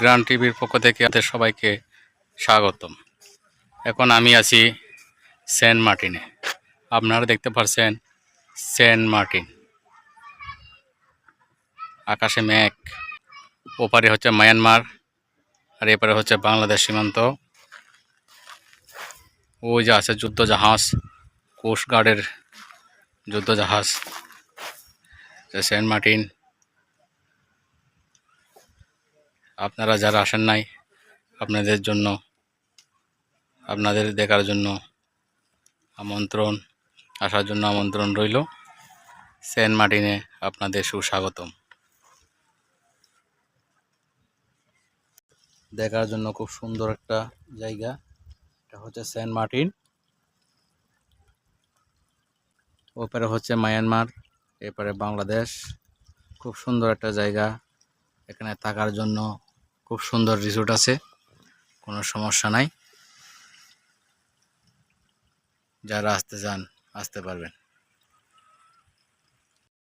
Grand টিভির পক্ষ থেকে আপনাদের সবাইকে স্বাগতম। এখন আমি আছি সেন্ট মার্টিনে। আপনারা দেখতে পাচ্ছেন সেন্ট মার্টিন। আকাশে মেঘ। ওপারে হচ্ছে মায়ানমার, আর এপারে হচ্ছে বাংলাদেশ সীমান্ত। ওই যে আছে যুদ্ধ জাহাজ কোস্টগার্ডের যুদ্ধ জাহাজ সেন্ট মার্টিন আপনারা যারা আসেন নাই, আপনাদের জন্য, আপনাদের দেখার জন্য আমন্ত্রণ, আসার জন্য আমন্ত্রণ রইল। সেন্ট মার্টিনে আপনাদের সুস্বাগতম। দেখার জন্য খুব সুন্দর একটা জায়গা। এটা হচ্ছে সেন্ট মার্টিন। ওপারে হচ্ছে মায়ানমার এপারে বাংলাদেশ। খুব সুন্দর একটা জায়গা। এখানে থাকার জন্য খুব সুন্দর রিসোর্ট আছে কোনো সমস্যা নাই। যারা আসতে চান আসতে পারবেন।